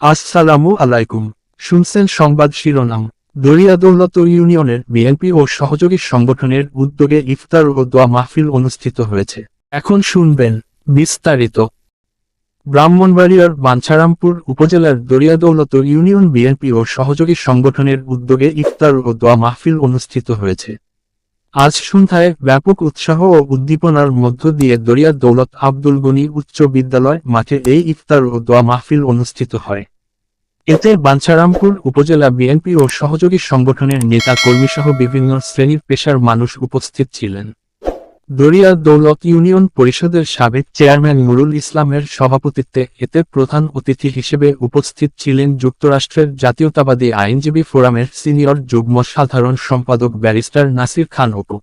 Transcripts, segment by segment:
আসসালামু আলাইকুম। শুনছেন সংবাদ শিরোনাম। দরিয়াদৌলত ইউনিয়নের বিএনপি ও সহযোগী সংগঠনের উদ্যোগে ইফতার ও দোয়া মাহফিল অনুষ্ঠিত হয়েছে। এখন শুনবেন বিস্তারিত। ব্রাহ্মণবাড়িয়ার বাঞ্ছারামপুর উপজেলার দরিয়াদৌলত ইউনিয়ন বিএনপি ও সহযোগী সংগঠনের উদ্যোগে ইফতার ও দোয়া মাহফিল অনুষ্ঠিত হয়েছে। আজ সন্ধ্যায় ব্যাপক উৎসাহ ও উদ্দীপনার মধ্য দিয়ে দরিয়া দৌলত আব্দুল গনি উচ্চ বিদ্যালয় মাঠে এই ইফতার ও দোয়া মাহফিল অনুষ্ঠিত হয়। এতে বাঞ্ছারামপুর উপজেলা বিএনপি ও সহযোগী সংগঠনের নেতা কর্মীসহ বিভিন্ন শ্রেণির পেশার মানুষ উপস্থিত ছিলেন। দরিয়া দৌলত ইউনিয়ন পরিষদের সাবেক চেয়ারম্যান নুরুল ইসলামের সভাপতিত্বে এতে প্রধান অতিথি হিসেবে উপস্থিত ছিলেন যুক্তরাষ্ট্রের জাতীয়তাবাদী আইনজীবী ফোরামের সিনিয়র যুগ্ম সাধারণ সম্পাদক ব্যারিস্টার নাসির খান অপু।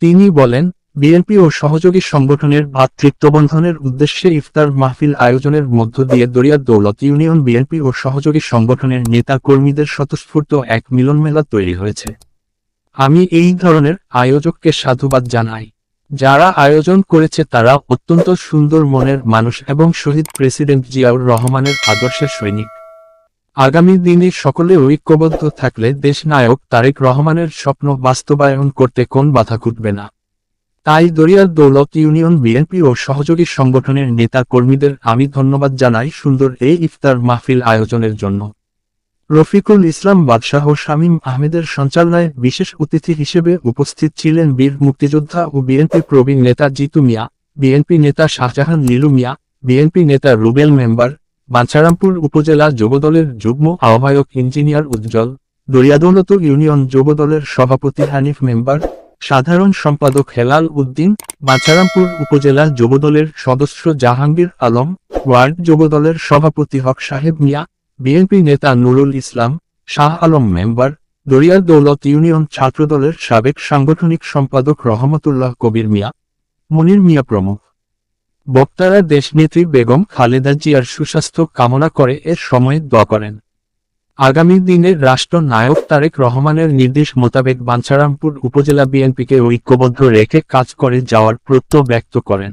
তিনি বলেন, বিএনপি ও সহযোগী সংগঠনের ভাতৃত্ববন্ধনের উদ্দেশ্যে ইফতার মাহফিল আয়োজনের মধ্য দিয়ে দরিয়া দৌলত ইউনিয়ন বিএনপি ও সহযোগী সংগঠনের নেতা কর্মীদের স্বতঃস্ফূর্ত এক মিলনমেলা তৈরি হয়েছে। আমি এই ধরনের আয়োজককে সাধুবাদ জানাই। যারা আয়োজন করেছে তারা অত্যন্ত সুন্দর মনের মানুষ এবং শহীদ প্রেসিডেন্ট জিয়াউর রহমানের আদর্শের সৈনিক। আগামী দিনে সকলে ঐক্যবদ্ধ থাকলে দেশ নায়ক তারেক রহমানের স্বপ্ন বাস্তবায়ন করতে কোন বাধা ঘটবে না। তাই দরিয়ার দৌলত ইউনিয়ন বিএনপি ও সহযোগী সংগঠনের নেতা কর্মীদের আমি ধন্যবাদ জানাই সুন্দর এই ইফতার মাহফিল আয়োজনের জন্য। রফিকুল ইসলাম বাদশাহ শামীম আহমেদের সঞ্চালনায় বিশেষ অতিথি হিসেবে উপস্থিত ছিলেন বীর মুক্তিযোদ্ধা ও বিএনপি প্রবীণ নেতা জিতু মিয়া, বিএনপি নেতা শাহজাহান নীলু মিয়া, বিএনপি নেতা রুবেল মেম্বার, বাঞ্ছারামপুর উপজেলা যুবদলের যুগ্ম আহ্বায়ক ইঞ্জিনিয়ার উজ্জ্বল দরিয়াদৌলত ইউনিয়ন যুবদলের সভাপতি হানিফ মেম্বার, সাধারণ সম্পাদক হেলাল উদ্দিন, বাঞ্ছারামপুর উপজেলা যুবদলের সদস্য জাহাঙ্গীর আলম, ওয়ার্ড যুবদলের সভাপতি হক সাহেব মিয়া বিএনপি নেতা নুরুল ইসলাম, শাহ আলম মেম্বার, দরিয়ার দৌলত ইউনিয়ন ছাত্রদলের সাবেক সাংগঠনিক সম্পাদক রহমতুল্লাহ কবির মিয়া, মনির মিয়া প্রমুখ। বক্তারা দেশনেত্রী বেগম খালেদা জিয়ার সুস্বাস্থ্য কামনা করে এর সময়ে দোয়া করেন। আগামী দিনে রাষ্ট্র নায়ক তারেক রহমানের নির্দেশ মোতাবেক বাঞ্ছারামপুর উপজেলা বিএনপিকে ঐক্যবদ্ধ রেখে কাজ করে যাওয়ার প্রত্যয় ব্যক্ত করেন।